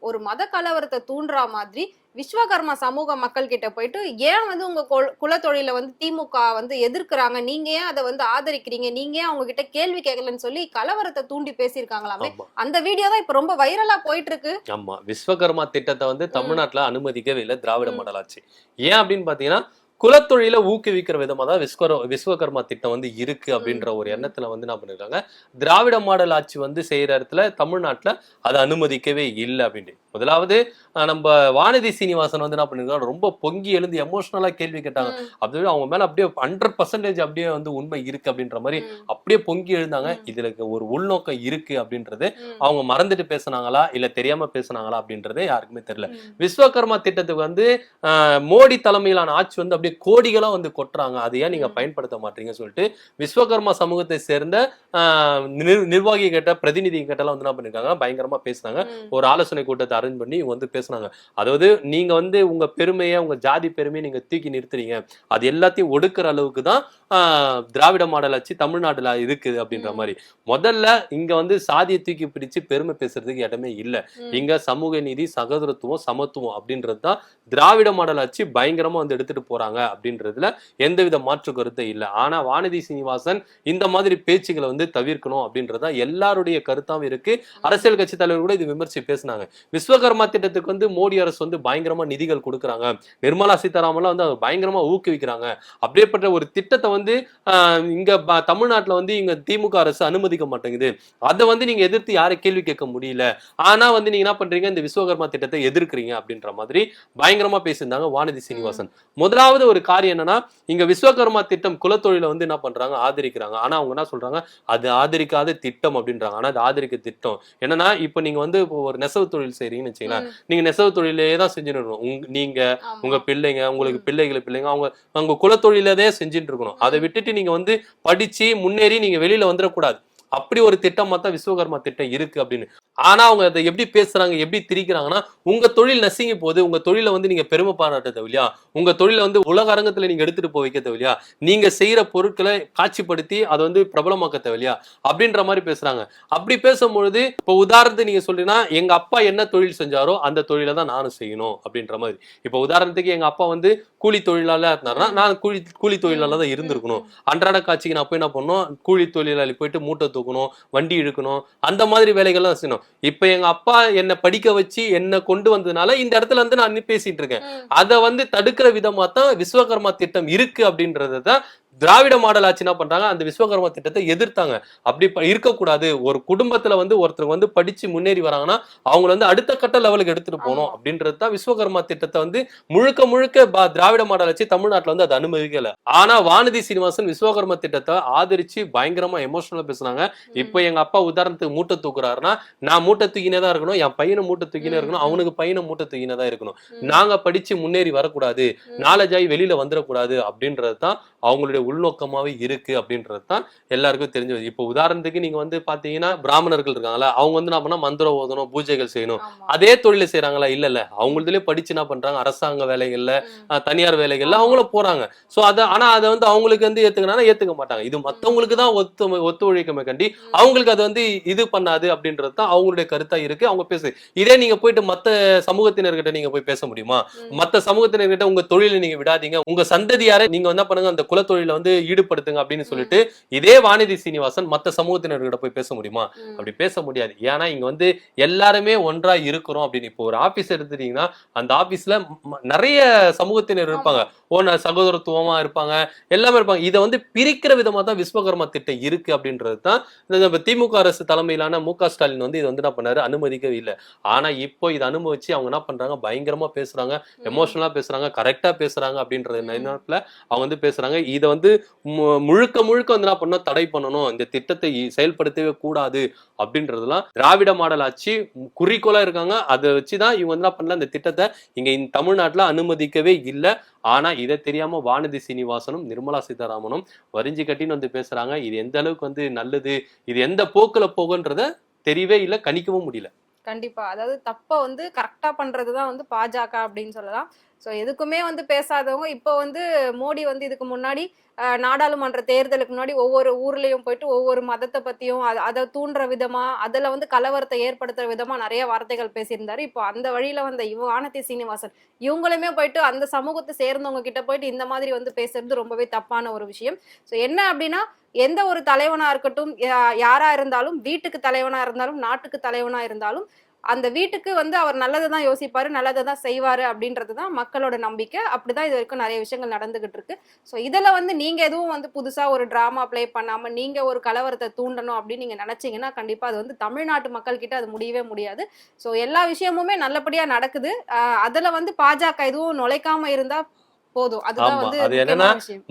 ஒரு மத கலவரத்தை தூண்டுற மாதிரி விஸ்வகர்மா சமூக மக்கள் கிட்ட போயிட்டு ஏன் வந்து உங்க கொல்- குலத்தொழில வந்து திமுக வந்து எதிர்க்கிறாங்க? நீங்க ஏன் அதை வந்து ஆதரிக்கிறீங்க? நீங்க ஏன் அவங்க கிட்ட கேள்வி கேட்கலன்னு சொல்லி கலவரத்தை தூண்டி பேசியிருக்காங்களாமே? அந்த வீடியோ தான் இப்ப ரொம்ப வைரலா போயிட்டு இருக்கு ஆமா. விஸ்வகர்மா திட்டத்தை வந்து தமிழ்நாட்டுல அனுமதிக்கவே இல்லை திராவிட ம். மாடல் ஆட்சி ஏன் அப்படின்னு பாத்தீங்கன்னா குலத்தொழில ஊக்குவிக்கிற விதமா தான் விஸ்வர விஸ்வகர்மா திட்டம் வந்து இருக்கு அப்படின்ற ஒரு. எண்ணத்துல வந்து என்ன பண்ணிருக்காங்க திராவிட மாடல் ஆட்சி வந்து செய்யற இடத்துல தமிழ்நாட்டுல அதை அனுமதிக்கவே இல்லை அப்படின்ட்டு முதலாவது நம்ம வானதி சீனிவாசன் வந்து என்ன பண்ணிருக்காங்க ரொம்ப பொங்கி எழுந்து எமோஷனலா கேள்வி கேட்டாங்க. ம், அப்படியே அவங்க மேல அப்படியே ஹண்ட்ரட் பர்சன்டேஜ் அப்படியே வந்து உண்மை இருக்கு அப்படின்ற மாதிரி அப்படியே பொங்கி எழுந்தாங்க. இதுல ஒரு உள்நோக்கம் இருக்கு அப்படின்றது அவங்க மறந்துட்டு பேசுனாங்களா? இல்ல தெரியாம பேசுனாங்களா? அப்படின்றதே யாருக்குமே தெரியல. விஸ்வகர்மா திட்டத்துக்கு வந்து மோடி தலைமையிலான ஆட்சி வந்து அப்படியே கோடிகளா வந்து கொட்டுறாங்க. அதை ஏன் நீங்க. பயன்படுத்த மாட்டீங்கன்னு சொல்லிட்டு விஸ்வகர்மா சமூகத்தை சேர்ந்த நிர்வாகி கிட்ட பிரதிநிதி கிட்ட எல்லாம் வந்து என்ன பண்ணிருக்காங்க? பயங்கரமா பேசுனாங்க. ஒரு ஆலோசனை கூட்டத்தை அரேஞ்ச் பண்ணி இவங்க வந்து பேசுனாங்க. அதாவது நீங்க வந்து உங்க பெருமையை உங்க ஜாதி பெருமையை நீங்க தூக்கி நிறுத்துறீங்க. அது எல்லாத்தையும் ஒடுக்குற அளவுக்கு தான் திராவிட மாடல் ஆட்சி தமிழ்நாடுல இருக்குது அப்படின்ற. மாதிரி. முதல்ல இங்க வந்து சாதியை தூக்கி பிடிச்சு பெருமை பேசுறதுக்கு இடமே இல்ல. இங்க சமூக நீதி சகோதரத்துவம் சமத்துவம் அப்படின்றது தான் திராவிட மாடல் ஆட்சி பயங்கரமா வந்து எடுத்துட்டு போறாங்க அப்படின்றதுல எந்தவித மாற்று கருத்தை இல்லை. ஆனா வானதி சீனிவாசன் இந்த மாதிரி பேச்சுகளை வந்து தவிர்க்கணும் அப்படின்றதா எல்லாருடைய கருத்தாவும் இருக்கு. அரசியல் கட்சி தலைவர் கூட இது விமர்சி பேசினாங்க. விஸ்வ விஸ்வகர்மா திட்டத்துக்கு வந்து மோடி அரசு வந்து பயங்கரமா நிதிகள் கொடுக்குறாங்க. நிர்மலா சீதாராமன்லாம் வந்து அதை பயங்கரமா ஊக்குவிக்கிறாங்க. அப்படியேப்பட்ட ஒரு திட்டத்தை வந்து ஆஹ், இங்க தமிழ்நாட்டுல வந்து இங்க திமுக அரசு அனுமதிக்க மாட்டேங்குது. அதை வந்து நீங்க எதிர்த்து யாரும் கேள்வி கேட்க முடியல? ஆனா வந்து நீங்க என்ன பண்றீங்க? இந்த விஸ்வகர்மா திட்டத்தை எதிர்க்கிறீங்க அப்படின்ற மாதிரி பயங்கரமா பேசியிருந்தாங்க வானதி சீனிவாசன். முதலாவது ஒரு காரியம் என்னன்னா இங்க விஸ்வகர்மா திட்டம் குலத்தொழில வந்து என்ன பண்றாங்க? ஆதரிக்கிறாங்க. ஆனா அவங்க என்ன சொல்றாங்க? அது ஆதரிக்காத திட்டம் அப்படின்றாங்க. ஆனா அது ஆதரிக்க திட்டம். என்னன்னா இப்ப நீங்க வந்து ஒரு நெசவு தொழில் செய்றீங்கன்னு வச்சுக்கலாம் நீங்க நெசவு தொழிலே தான் செஞ்சுட்டு இருக்கணும். உங்க நீங்க. உங்க பிள்ளைங்க உங்களுக்கு. பிள்ளைகளை பிள்ளைங்க அவங்க அவங்க குலத்தொழிலதே செஞ்சுட்டு இருக்கணும். அதை விட்டுட்டு நீங்க வந்து படிச்சு முன்னேறி நீங்க வெளியில வந்துடக்கூடாது. அப்படி ஒரு திட்டமா தான் விஸ்வகர்மா திட்டம் இருக்கு அப்படின்னு. ஆனா அவங்க அதை எப்படி பேசுறாங்க எப்படி திரிக்கிறாங்கன்னா உங்க தொழில் நசுங்கி போகுது உங்க தொழிலை வந்து நீங்க பெருமை பாராட்ட தேவையா உங்க தொழிலை வந்து உலக அரங்கத்துல நீங்க எடுத்துட்டு போய் வைக்க தேவையா நீங்க செய்யற பொருட்களை காட்சிப்படுத்தி அதை வந்து பிரபலமாக்க தேவையா அப்படின்ற மாதிரி பேசுறாங்க. அப்படி பேசும்பொழுது இப்போ உதாரணத்துக்கு நீங்க சொல்றீங்கன்னா எங்க அப்பா என்ன தொழில் செஞ்சாரோ அந்த தொழிலை தான் நானும் செய்யணும் அப்படின்ற மாதிரி. இப்போ உதாரணத்துக்கு எங்க அப்பா வந்து கூலி தொழிலாளர் இருந்தாருன்னா நான் கூலி கூலி தொழிலாளர் தான் இருந்திருக்கணும். அன்றாட காட்சிக்கு நான் போய் என்ன பண்ணணும்? கூலி தொழிலாளி போயிட்டு மூட்டை தூக்கணும் வண்டி இழுக்கணும் அந்த மாதிரி வேலைகள்லாம் செய்யணும் இப்போ எங்க அப்பா என்னை படிக்க வச்சு என்னை கொண்டு வந்ததுனால இந்த இடத்துல வந்து நான் பேசிட்டு இருக்கேன். அதை வந்து தடுக்கிற விதமா தான் விஸ்வகர்மா திட்டம் இருக்கு அப்படின்றத தான் திராவிட மாடல் ஆட்சி என்ன பண்றாங்க? அந்த விஸ்வகர்மா திட்டத்தை எதிர்த்தாங்க. அப்படி இருக்கக்கூடாது. ஒரு குடும்பத்துல வந்து ஒருத்தர் வந்து படிச்சு முன்னேறி வராங்கன்னா அவங்க வந்து அடுத்த கட்ட லெவலுக்கு எடுத்துட்டு போகணும். அப்படின்றது தான் விஸ்வகர்மா திட்டத்தை வந்து முழுக்க முழுக்க திராவிட மாடல் ஆட்சி தமிழ்நாட்டுல வந்து அதை அனுமதிக்கல. ஆனா வானதி சீனிவாசன் விஸ்வகர்மா திட்டத்தை ஆதரிச்சு பயங்கரமா எமோஷனலா பேசுனாங்க. இப்போ எங்க அப்பா உதாரணத்துக்கு மூட்டை தூக்குறாருன்னா நான் மூட்டை தூக்கினே தான் இருக்கணும். என் பையனை மூட்டை தூக்கினே இருக்கணும். அவனுக்கு பையனை மூட்டை தூக்கினே தான் இருக்கணும். நாங்க படிச்சு முன்னேறி வரக்கூடாது. நாலேஜ் ஆகி வெளியில வந்துடக்கூடாது. அப்படின்றது தான் அவங்களுடைய உள்நோக்கமாவே இருக்கு அப்படின்றது தான் எல்லாருக்கும் தெரிஞ்சது இப்போ உதாரணத்துக்கு நீங்க வந்து பாத்தீங்கன்னா பிராமணர்கள் இருக்காங்களா அவங்க வந்து என்ன பண்ணா மந்திரம் ஓதணும் பூஜைகள் செய்யணும். அதே தொழில செய்றாங்களா? இல்ல இல்ல. அவங்களதுலயே படிச்சு என்ன பண்றாங்க? அரசாங்க வேலைகள்ல தனியார் வேலைகள்ல ஆமா. அவங்களும் போறாங்க. சோ அத ஆனா அதை வந்து அவங்களுக்கு வந்து ஏத்துக்கனா ஏத்துக்க மாட்டாங்க. இது மத்தவங்களுக்கு தான் ஒத்து ஒத்துழைக்கமே கண்டி. அவங்களுக்கு அது வந்து இது பண்ணாது அப்படின்றது தான் அவங்களுடைய கருத்தா இருக்கு. அவங்க பேசு இதே நீங்க போயிட்டு மத்த சமூகத்தினர்கிட்ட நீங்க போய் பேச முடியுமா? ம். மத்த சமூகத்தினர்கிட்ட உங்க தொழிலை நீங்க விடாதீங்க. உங்க சந்ததியாரை நீங்க என்ன பண்ணுங்க அந்த குலத்தொழில வந்து ஈடுபடுத்துங்க அப்படின்னு சொல்லிட்டு இதே வானதி சீனிவாசன் மத்த சமூகத்தினர்கிட்ட போய் பேச முடியுமா. அப்படி பேச முடியாது. ஏன்னா இங்க வந்து எல்லாருமே ஒன்றா இருக்கிறோம் அப்படின்னு. இப்போ ஒரு ஆபீஸ் எடுத்துட்டீங்கன்னா அந்த ஆபீஸ்ல நிறைய சமூகத்தினர் இருப்பாங்க. ஓன சகோதரத்துவமா இருப்பாங்க. எல்லாமே இருப்பாங்க. இதை வந்து பிரிக்கிற விதமா தான் விஸ்வகர்மா திட்டம் இருக்கு அப்படின்றது தான் இந்த திமுக அரசு தலைமையிலான மு க ஸ்டாலின் வந்து இது வந்து என்ன பண்ணாரு? அனுமதிக்கவே இல்லை. ஆனா இப்போ இதை அனுமதிச்சு அவங்க என்ன பண்றாங்க? பயங்கரமா பேசுறாங்க. எமோஷனலா பேசுறாங்க. கரெக்டா பேசுறாங்க அப்படின்றது. நேரத்துல அவங்க வந்து பேசுறாங்க. இதை வந்து மு- முழுக்க முழுக்க வந்து என்ன பண்ணோம் தடை பண்ணணும். இந்த திட்டத்தை செயல்படுத்தவே கூடாது அப்படின்றதுலாம் திராவிட மாடல் ஆட்சி குறிக்கோளா இருக்காங்க. அதை வச்சு தான் இவங்க வந்து என்ன பண்ணல இந்த திட்டத்தை இங்க தமிழ்நாட்டில் தமிழ்நாட்டுல அனுமதிக்கவே இல்லை. ஆனா இதை தெரியாம வானதி சீனிவாசனும் நிர்மலா சீதாராமனும் வரிஞ்சு கட்டின்னு வந்து பேசுறாங்க. இது எந்த அளவுக்கு வந்து நல்லது இது எந்த போக்குல போகுன்றத தெரியவே இல்லை கணிக்கவும் முடியல. கண்டிப்பா. அதாவது தப்ப வந்து கரெக்டா பண்றதுதான் வந்து பாஜக அப்படின்னு சொல்லலாம். ஸோ எதுக்குமே வந்து பேசாதவங்க இப்போ வந்து மோடி வந்து இதுக்கு முன்னாடி நாடாளுமன்ற தேர்தலுக்கு முன்னாடி ஒவ்வொரு ஊர்லேயும் போயிட்டு ஒவ்வொரு மதத்தை பற்றியும் அதை அதை தூண்டுற விதமாக அதில் வந்து கலவரத்தை ஏற்படுத்துகிற விதமாக நிறைய வார்த்தைகள் பேசியிருந்தாரு. இப்போ அந்த வழியில் வந்த இவ வானதி சீனிவாசன் இவங்களுமே போயிட்டு அந்த சமூகத்தை சேர்ந்தவங்க கிட்ட போயிட்டு இந்த மாதிரி வந்து பேசுறது ரொம்பவே தப்பான ஒரு விஷயம். ஸோ என்ன அப்படின்னா எந்த ஒரு தலைவனா இருக்கட்டும் யா- யாரா இருந்தாலும் வீட்டுக்கு தலைவனா இருந்தாலும் நாட்டுக்கு தலைவனா இருந்தாலும் அந்த வீட்டுக்கு வந்து அவர் நல்லதை தான் யோசிப்பாரு நல்லதை தான் செய்வாரு அப்படின்றது தான் மக்களோட நம்பிக்கை. அப்படிதான் இது வரைக்கும் நிறைய விஷயங்கள் நடந்துகிட்டு இருக்கு. ஸோ இதுல வந்து நீங்க எதுவும் வந்து புதுசா ஒரு டிராமா ப்ளே பண்ணாம நீங்க ஒரு கலவரத்தை தூண்டணும் அப்படின்னு நீங்க நினைச்சீங்கன்னா கண்டிப்பா அது வந்து தமிழ்நாட்டு மக்கள் கிட்ட அது முடியவே முடியாது. ஸோ எல்லா விஷயமுமே நல்லபடியா நடக்குது. அதுல வந்து பாஜக எதுவும் நுழைக்காம இருந்தா போதும். அதுதான் வந்து அது என்னன்னா,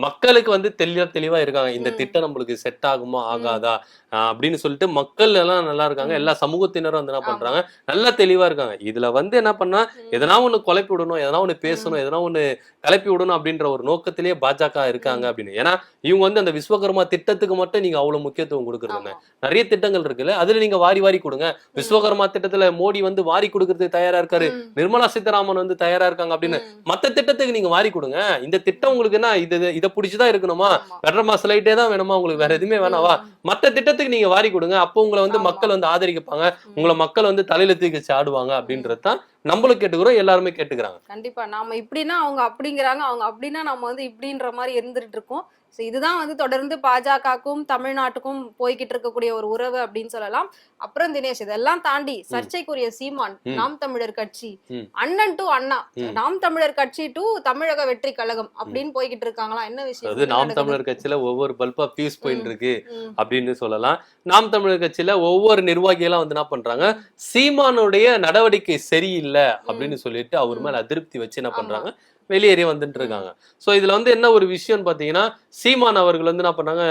மக்களுக்கு வந்து தெளிவா தெளிவா இருக்காங்க. இந்த. திட்டம் நம்மளுக்கு செட் ஆகுமா ஆகாதா? அப்படின்னு சொல்லிட்டு மக்கள் எல்லாம் நல்லா இருக்காங்க. எல்லா சமூகத்தினரும் வந்து என்ன. பண்றாங்க நல்லா தெளிவா இருக்காங்க இதுல வந்து என்ன பண்ணா. எதனா ஒண்ணு குழப்பி விடணும் எதனா ஒண்ணு பேசணும் எதனா ஒண்ணு கிளப்பி விடணும் அப்படின்ற ஒரு நோக்கத்திலேயே பாஜக இருக்காங்க. அப்படின்னு ஏன்னா இவங்க வந்து அந்த விஸ்வகர்மா திட்டத்துக்கு மட்டும் நீங்க அவ்வளவு முக்கியத்துவம் கொடுக்கறது ஆமா. நிறைய திட்டங்கள் இருக்குல்ல அதுல நீங்க வாரி வாரி கொடுங்க விஸ்வகர்மா திட்டத்துல மோடி வந்து வாரி கொடுக்கறதுக்கு தயாரா இருக்காரு. நிர்மலா சீதாராமன் வந்து தயாரா இருக்காங்க அப்படின்னு. மத்த திட்டத்துக்கு நீங்க வாரி கொடுங்க இந்த திட்டம் உங்களுக்கு என்ன இது இதை பிடிச்சுதான் இருக்கணுமா ஆமா. வெட்டர் மாச லைட்டே தான் வேணுமா உங்களுக்கு வேற எதுவுமே வேணாவா. மத்த திட்டத்துக்கு நீங்க வாரி கொடுங்க. அப்போ உங்களை வந்து. மக்கள் வந்து ஆதரிக்கப்பாங்க. உங்களை மக்கள் வந்து தலையில தூக்கி வச்சு ஆடுவாங்க அப்படின்றது தான் நம்மளும் கேட்டுக்கிறோம் எல்லாருமே கேட்டுக்கிறாங்க. கண்டிப்பா. நாம இப்படின்னா அவங்க அப்படிங்கிறாங்க. அவங்க அப்படின்னா நம்ம வந்து இப்படின்ற மாதிரி இருந்துட்டு இருக்கோம். So இதுதான் வந்து தொடர்ந்து பாஜகக்கும் தமிழ்நாட்டுக்கும் போய்கிட்டு இருக்கக்கூடிய ஒரு உறவு அப்படின்னு சொல்லலாம். அப்புறம் தினேஷ் இதெல்லாம் தாண்டி சர்ச்சைக்குரிய சீமான். நாம் தமிழர் கட்சி. அண்ணன் டு அண்ணா. நாம் தமிழர் கட்சி டு தமிழக வெற்றி கழகம் அப்படின்னு போய்கிட்டு இருக்காங்களா? என்ன விஷயம்? என்ன நாம்? தமிழர் கட்சியில ஒவ்வொரு பல்பா பியூஸ் போயிட்டு இருக்கு. அப்படின்னு சொல்லலாம். நாம் தமிழர் கட்சியில ஒவ்வொரு நிர்வாகிகளும் வந்து என்ன பண்றாங்க? சீமானுடைய நடவடிக்கை சரியில்லை அப்படின்னு சொல்லிட்டு அவர் மேல அதிருப்தி வச்சு என்ன. பண்றாங்க? வெளியேறி வந்துட்டு இருக்காங்க சோ இதுல வந்து என்ன ஒரு விஷயம்னு பாத்தீங்கன்னா சீமான் அவர்கள் வந்து என்ன பண்ணாங்க?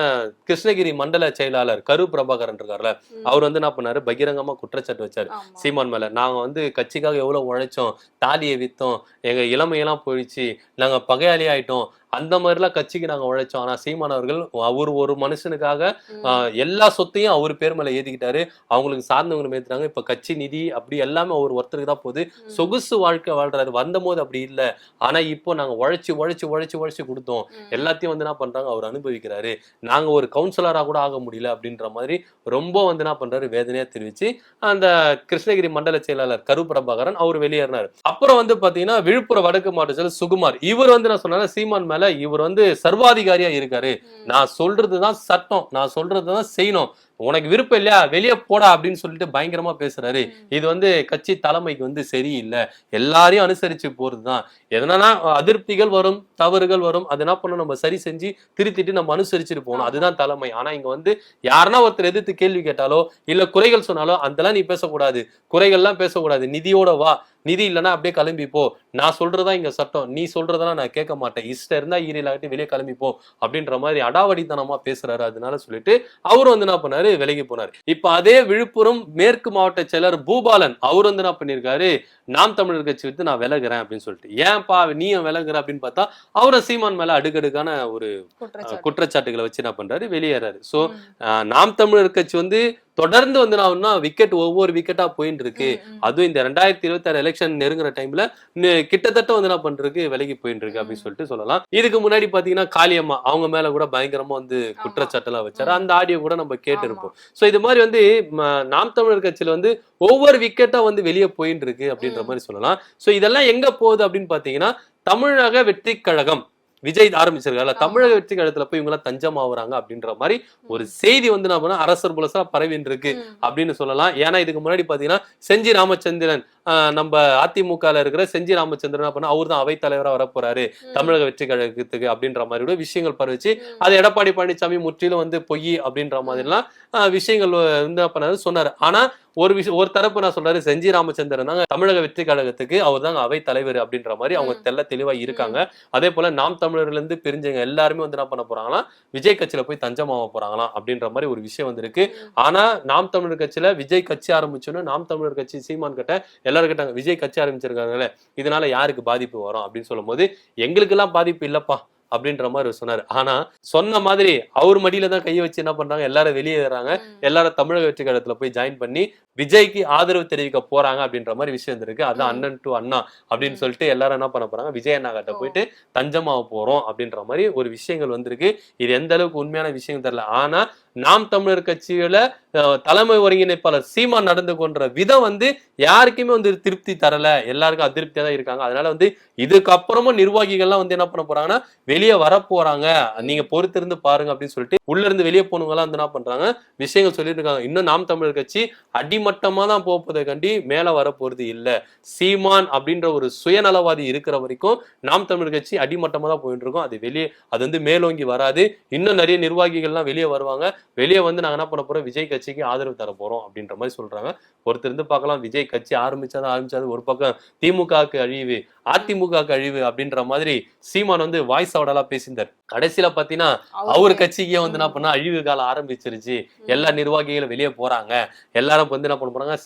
கிருஷ்ணகிரி மண்டல செயலாளர் கரு பிரபாகரன் இருக்கார்ல ம். அவர் வந்து என்ன பண்ணாரு? பகிரங்கமா குற்றச்சாட்டு வச்சாரு. சீமான் மேல. நாங்க வந்து கட்சிக்காக எவ்வளவு உழைச்சோம் தாலியை வித்தோம் எங்க இளமையெல்லாம் போயிடுச்சு நாங்க பகையாளி ஆயிட்டோம் அந்த மாதிரிலாம் கட்சிக்கு நாங்க உழைச்சோம். ஆனா சீமான் அவர்கள் அவர் ஒரு மனுஷனுக்காக எல்லா சொத்தையும் அவர் பேர் மேல ஏத்திக்கிட்டாரு. அவங்களுக்கு சார்ந்தவங்க ஏத்துறாங்க இப்ப கட்சி நிதி அப்படி எல்லாமே அவர் ஒருத்தருக்கு தான் போகுது. சொகுசு வாழ்க்கை வாழ்றாரு. வந்த போது அப்படி இல்ல. ஆனா இப்போ நாங்க உழைச்சு உழைச்சு உழைச்சு உழைச்சு கொடுத்தோம். எல்லாத்தையும் வந்து என்ன பண்றாங்க? அவர் அனுபவிக்கிறாரு. நாங்க ஒரு கவுன்சிலரா கூட ஆக முடியல அப்படின்ற மாதிரி ரொம்ப வந்து என்ன பண்றாரு? வேதனையா தெரிவிச்சு அந்த கிருஷ்ணகிரி மண்டல செயலாளர் கரு பிரபாகரன் அவர் வெளியேறினார். அப்புறம் வந்து பாத்தீங்கன்னா விழுப்புரம் வடக்கு மாவட்ட செயலர் சுகுமார். இவர் வந்து நான் சொன்னால சீமான் மேல இவர் வந்து சர்வாதிகாரியா இருக்காரு. நான் சொல்றதுதான் சட்டம். நான் சொல்றதுதான் செய்யணும். உனக்கு விருப்பம் இல்லையா? வெளியே போடா அப்படின்னு சொல்லிட்டு பயங்கரமா பேசுறாரு. இது வந்து கட்சி தலைமைக்கு வந்து சரியில்லை. எல்லாரையும் அனுசரிச்சு போறதுதான். எதனா அதிருப்திகள் வரும் தவறுகள் வரும். அது என்ன பண்ணணும்? நம்ம சரி செஞ்சு திருத்திட்டு நம்ம அனுசரிச்சுட்டு போகணும். அதுதான் தலைமை. ஆனா இங்க வந்து யாருன்னா ஒருத்தர் எதிர்த்து கேள்வி கேட்டாலோ இல்ல குறைகள் சொன்னாலோ அதெல்லாம் நீ பேசக்கூடாது. குறைகள்லாம் பேசக்கூடாது. நிதியோட வா. நிதி இல்லைன்னா அப்படியே கிளம்பி போ. நான் சொல்றதா இங்க சட்டம். நீ சொல்றதெல்லாம் நான் கேட்க மாட்டேன். இஷ்டம் இருந்தா ஈரிலாகட்டி வெளியே கிளம்பி போ. அப்படின்ற மாதிரி அடாவடித்தனமா பேசுறாரு. அதனால சொல்லிட்டு அவரும் வந்து என்ன பண்ணாரு? விலகி போனாரு. இப்ப அதே விழுப்புரம் மேற்கு மாவட்ட செயலர் பூபாலன் அவர் வந்து என்ன பண்ணிருக்காரு நாம் தமிழர் கட்சி விட்டு நான் விலகுறேன் அப்படின்னு சொல்லிட்டு. ஏன்பா நீயும் விலகுற அப்படின்னு பார்த்தா அவரும் சீமான் மேல அடுக்கடுக்கான ஒரு. குற்றச்சாட்டுகளை வச்சு என்ன பண்றாரு? வெளியேறாரு. சோ நாம் தமிழர் கட்சி வந்து தொடர்ந்து வந்து நான் விக்கெட் ஒவ்வொரு விக்கெட்டா போயிட்டு இருக்கு. அதுவும் இந்த ரெண்டாயிரத்தி இருபத்தி ஆறு எலெக்ஷன் நெருங்குற டைம்ல கிட்டத்தட்ட வந்து என்ன பண்றதுக்கு விலகி போயிட்டு இருக்கு அப்படின்னு. சொல்லிட்டு சொல்லலாம் இதுக்கு முன்னாடி பாத்தீங்கன்னா காளியம்மா அவங்க மேல கூட பயங்கரமா வந்து குற்றச்சாட்டு எல்லாம் வச்சாரு. அந்த ஆடியோ கூட நம்ம கேட்டிருப்போம் சோ இது மாதிரி வந்து நாம் தமிழர் கட்சியில வந்து ஒவ்வொரு விக்கெட்டா வந்து வெளியே போயிட்டு இருக்கு அப்படின்ற. மாதிரி சொல்லலாம் சோ இதெல்லாம் எங்க போகுது அப்படின்னு பாத்தீங்கன்னா தமிழக வெற்றி கழகம் விஜய் ஆரம்பிச்சிருக்காருல்ல ஆமா. தமிழக வெற்றி கழகத்துல போய் இவங்க தஞ்சம் ஆகுறாங்க அப்படின்ற மாதிரி ஒரு செய்தி வந்து என்ன பண்ணா அரசர் புலசா பரவின்னு இருக்கு. அப்படின்னு சொல்லலாம் ஏன்னா இதுக்கு முன்னாடி பாத்தீங்கன்னா செஞ்சி ராமச்சந்திரன் நம்ம அதிமுகல இருக்கிற செஞ்சி ராமச்சந்திரன் பண்ணா அவர் தான் அவைத்தலைவரா வரப்போறாரு. தமிழக வெற்றி கழகத்துக்கு அப்படின்ற மாதிரி கூட விஷயங்கள் பரவிச்சு. அது எடப்பாடி பழனிசாமி முற்றிலும் வந்து பொய் அப்படின்ற மாதிரிலாம் விஷயங்கள் வந்து என்ன பண்ணாரு சொன்னாரு ஆனா ஒரு விஷயம் ஒரு தரப்பு நான் சொல்றாரு? செஞ்சி ராமச்சந்திரன் தாங்க தமிழக வெற்றி கழகத்துக்கு அவர் தாங்க அவை தலைவர் அப்படின்ற மாதிரி அவங்க. தெல்ல தெளிவா இருக்காங்க. அதே போல நாம் தமிழர்ல இருந்து பிரிஞ்சவங்க எல்லாருமே வந்து என்ன பண்ண போறாங்களா விஜய் கட்சியில போய் தஞ்சமாக போறாங்களாம் அப்படின்ற மாதிரி ஒரு விஷயம் வந்திருக்கு. ஆனா நாம் தமிழர் கட்சியில விஜய் கட்சி ஆரம்பிச்சோன்னு நாம் தமிழர் கட்சி சீமான் கிட்ட எல்லாரும் கேட்டாங்க விஜய் கட்சி ஆரம்பிச்சிருக்காங்கல்ல இதனால யாருக்கு பாதிப்பு வரும் அப்படின்னு சொல்லும்போது எங்களுக்கெல்லாம் பாதிப்பு இல்லப்பா. அப்படின்ற மாதிரி சொன்னாரு ஆனா சொன்ன மாதிரி அவர் மடியில தான் கையை வச்சு என்ன பண்றாங்க எல்லாரும் வெளியேறாங்க. எல்லாரும் தமிழக வெற்றி கழகத்துல போய் ஜாயின் பண்ணி விஜய்க்கு ஆதரவு தெரிவிக்க போறாங்க அப்படின்ற மாதிரி விஷயம் இருக்கு அதான். அண்ணன் டு அண்ணா அப்படின்னு. சொல்லிட்டு எல்லாரும் என்ன பண்ண போறாங்க விஜய் அண்ணா கிட்ட ஓ. போயிட்டு தஞ்சமாக போறோம் அப்படின்ற மாதிரி ஒரு விஷயங்கள் வந்திருக்கு இது எந்த அளவுக்கு உண்மையான விஷயம் தெரியல ஆனா நாம் தமிழர் கட்சியில தலைமை ஒருங்கிணைப்பாளர் சீமான் நடந்து கொண்ட விதம் வந்து யாருக்குமே வந்து திருப்தி தரல. எல்லாருக்கும் அதிருப்தியா தான் இருக்காங்க. அதனால வந்து இதுக்கப்புறமும் நிர்வாகிகள்லாம் வந்து என்ன பண்ண போறாங்கன்னா வெளியே வர போறாங்க. நீங்க பொறுத்திருந்து பாருங்க அப்படின்னு சொல்லிட்டு உள்ள இருந்து வெளியே போனவங்கலாம் வந்து என்ன பண்றாங்க விஷயங்கள் சொல்லிட்டு இருக்காங்க இன்னும் நாம் தமிழர் கட்சி அடிமட்டமா தான் போவதை கண்டி மேல வர போறது இல்ல. சீமான் அப்படின்ற ஒரு சுயநலவாதி இருக்கிற வரைக்கும் நாம் தமிழர் கட்சி அடிமட்டமா தான் போயிட்டு இருக்கோம். அது வெளியே அது வந்து மேலோங்கி வராது. இன்னும் நிறைய நிர்வாகிகள்லாம் வெளியே வருவாங்க. வெளியே வந்து நாங்க என்ன பண்ண போறோம்? விஜய் கட்சிக்கு ஆதரவு தர போகிறோம் அப்படின்ற மாதிரி சொல்றாங்க. ஒருத்தர் பார்க்கலாம். விஜய் கட்சி ஆரம்பிச்சாதான் ஆரம்பித்தாது ஒரு பக்கம். திமுகவுக்கு அழிவு. அதிமுகவுக்கு அழிவு அப்படின்ற மாதிரி சீமான் வந்து வாய்ஸ் அவடலா பேசியிருந்தார். கடைசியில பாத்தீங்கன்னா அவர் கட்சிக்கே வந்து என்ன பண்ணா அழிவு காலம் ஆரம்பிச்சிருச்சு. எல்லா நிர்வாகிகளும் வெளியே போறாங்க. எல்லாரும் வந்து என்ன பண்ண போறாங்க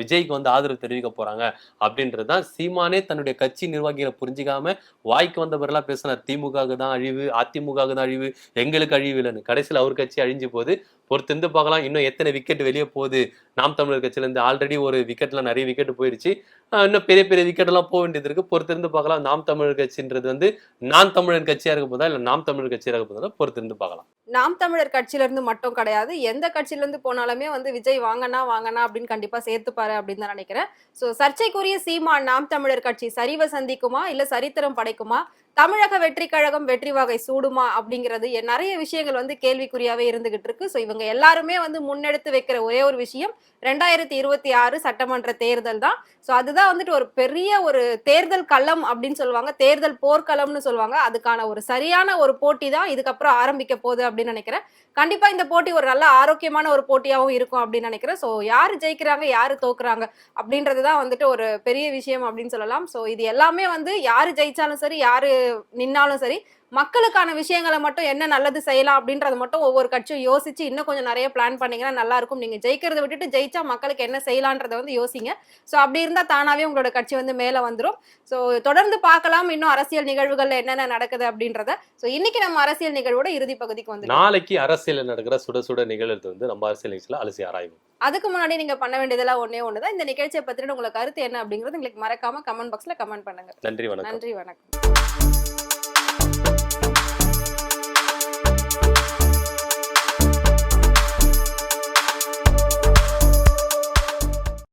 விஜய்க்கு வந்து ஆதரவு தெரிவிக்க போறாங்க. அப்படின்றதுதான் சீமானே தன்னுடைய கட்சி நிர்வாகிகளை புரிஞ்சுக்காம வாய்க்கு வந்த பிறலாம் பேசினார். திமுகவுக்கு தான் அழிவு அதிமுகவுக்கு தான் அழிவு எங்களுக்கு அழிவு இல்லைன்னு. கடைசியில் அவர் கட்சி அழிஞ்சு போகுது பொறுத்திருந்து பார்க்கலாம். இன்னும் எத்தனை விக்கெட் வெளியே போகுது? நாம் தமிழர் கட்சியிலேருந்து ஆல்ரெடி ஒரு விக்கெட்ல நிறைய விக்கெட் போயிடுச்சு இன்னும் பெரிய பெரிய விக்கெட் எல்லாம் போக வேண்டியது இருக்கு. பொறுத்திருந்து பார்க்கலாம். நாம் தமிழர் கட்சின்றது வந்து நான் தமிழர் கட்சியாக இருக்க போதா? இல்லை நாம் தமிழர் கட்சியாக இருக்க போதா? பொறுத்திருந்து பார்க்கலாம். நாம் தமிழர் கட்சியில இருந்து மட்டும் கிடையாது. எந்த கட்சியில இருந்து போனாலுமே வந்து விஜய் வாங்கனா வாங்கனா அப்படின்னு கண்டிப்பா சேர்த்துப்பாரு அப்படின்னு தான் நினைக்கிறேன். சோ சர்ச்சைக்குரிய சீமான் நாம் தமிழர் கட்சி. சரிவை சந்திக்குமா? இல்லை சரித்திரம் படைக்குமா? தமிழக வெற்றி கழகம் வெற்றி வகை சூடுமா அப்படிங்கிறது எ- நிறைய விஷயங்கள் வந்து கேள்விக்குறியாவே இருந்துகிட்டு இருக்கு. ஸோ இவங்க எல்லாருமே வந்து முன்னெடுத்து வைக்கிற ஒரே ஒரு விஷயம் ரெண்டாயிரத்தி இருபத்தி ஆறு சட்டமன்ற தேர்தல் தான். ஸோ அதுதான் வந்துட்டு ஒரு பெரிய ஒரு தேர்தல் களம் அப்படின்னு சொல்லுவாங்க. தேர்தல் போர்க்களம்னு சொல்லுவாங்க. அதுக்கான ஒரு சரியான ஒரு போட்டி தான் இதுக்கப்புறம் ஆரம்பிக்க போகுது அப்படின்னு நினைக்கிறேன். கண்டிப்பா இந்த போட்டி ஒரு நல்ல ஆரோக்கியமான ஒரு போட்டியாகவும் இருக்கும் அப்படின்னு நினைக்கிறேன். ஸோ யாரு ஜெயிக்கிறாங்க யாரு தோக்குறாங்க அப்படின்றது தான் வந்துட்டு ஒரு பெரிய விஷயம் அப்படின்னு சொல்லலாம். ஸோ இது எல்லாமே வந்து யாரு ஜெயிச்சாலும் சரி யாரு நின்னாலும் சரி மக்களுக்கான விஷயங்களை மட்டும் என்ன நல்லது செய்யலாம் அப்படின்றத மட்டும் ஒவ்வொரு கட்சியும் யோசிச்சு இன்னும் கொஞ்சம் நிறைய பிளான் பண்ணீங்கன்னா நல்லா இருக்கும். நீங்க ஜெயிக்கிறத விட்டுட்டு ஜெயிச்சா மக்களுக்கு என்ன செய்யலான்றத வந்து யோசிங்க. ஸோ அப்படி இருந்தா தானாவே உங்களோட கட்சி வந்து மேல வந்துரும். ஸோ தொடர்ந்து பார்க்கலாம். இன்னும் அரசியல் நிகழ்வுகள்ல என்னென்ன நடக்குது அப்படின்றத. ஸோ இன்னைக்கு நம்ம அரசியல் நிகழ்வோட இறுதி பகுதிக்கு வந்து நாளைக்கு அரசியல் நடக்கிற சுட சுட நிகழ்றது வந்து நம்ம அரசியல் நிகழ்ச்சியில அலசி ஆராய்வோம் அதுக்கு முன்னாடி நீங்க பண்ண வேண்டியதெல்லாம் ஒண்ணே ஒண்ணுதான். இந்த நிகழ்ச்சியை பத்தின உங்களுக்கு கருத்து என்ன அப்படிங்கறது உங்களுக்கு மறக்காம கமெண்ட் பாக்ஸ்ல கமெண்ட் பண்ணுங்க. நன்றி வணக்கம். நன்றி வணக்கம்.